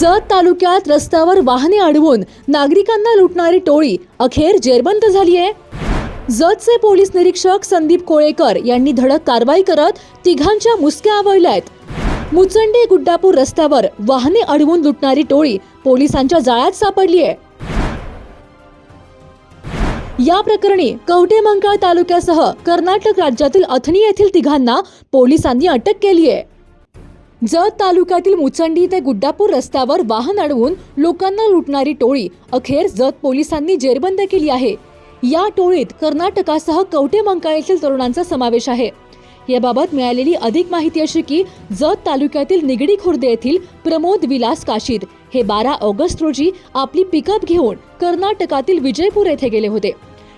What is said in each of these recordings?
जत तालुक्यात रस्त्यावर वाहने अडवून नागरिकांना लुटणारी टोळी अखेर जेरबंद झाली आहे. जतचे पोलीस निरीक्षक संदीप कोळेकर यांनी धडक कारवाई करत तिघांच्या मुसक्या आवळल्या आहेत मुचंडी गुड्डापूर रस्त्यावर वाहने अडवून लुटणारी टोळी पोलिसांच्या जाळ्यात सापडली आहे. या प्रकरणी कवठेमंकाळ तालुक्यासह कर्नाटक राज्यातील अथणी येथील तिघांना पोलिसांनी अटक केली आहे. जत तालुक्यातील मुचंडी ते गुड्डापूर रस्त्यावर वाहन अडवून लोकांना लुटणारी टोळी अखेर जत पोलिसांनी जेरबंद केली आहे. या टोळीत कर्नाटकासह कवठेमंकाळ येथील तरुणांचा समावेश आहे. याबाबत मिळालेली अधिक माहिती अशी की जत तालुक्यातील निगडी खुर्द येथील प्रमोद विलास काशीद हे बारा ऑगस्ट रोजी आपली पिकअप घेऊन कर्नाटकातील विजयपूर येथे गेले होते.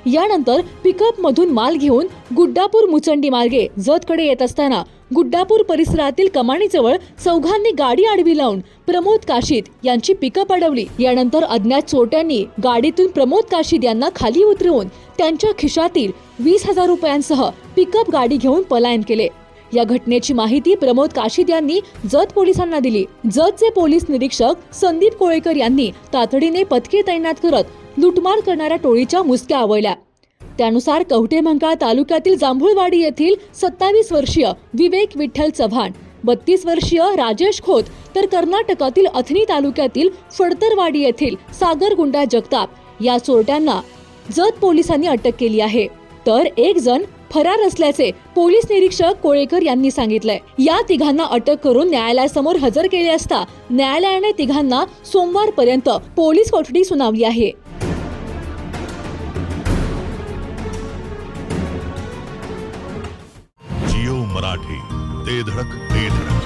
यानंतर पिकअप मधून माल घेऊन गुड्डापूर मुचंडी मार्गे जतकडे येत असताना गुड्डापूर परिसरातील कमानीजवळ चौघांनी गाडी आडवी लावून प्रमोद काशीद यांची पिकअप अडवली. यानंतर अज्ञात चोट्यांनी गाडीतून प्रमोद काशीद यांना खाली उतरवून त्यांच्या खिशातील वीस हजार रुपयांसह पिकअप गाडी घेऊन पलायन केले. या घटनेची माहिती प्रमोद काशीद यांनी जत पोलिसांना दिली. जतचे पोलीस निरीक्षक संदीप कोळेकर यांनी तातडीने पथके तैनात करत लुटमार करणाऱ्या टोळीच्या मुसक्या आवळल्या. त्यानुसार कवठेमंकाळ तालुक्यातील जांभुळवाडी येथील सत्तावीस वर्षीय विवेक विठ्ठल चव्हाण बत्तीस वर्षीय राजेश खोत तर कर्नाटकातील अथनी तालुक्यातील फडतरवाडी येथील सागर गुंडा जगताप या चोरट्यांना जत पोलिसांनी अटक केली आहे. तर एक जण फरार असल्याचे पोलीस निरीक्षक कोळेकर यांनी सांगितलंय. या तिघांना अटक करून न्यायालयासमोर हजर केले असता न्यायालयाने तिघांना सोमवारपर्यंत पोलीस कोठडी सुनावली आहे. मराठी. ते धडक ते धडक.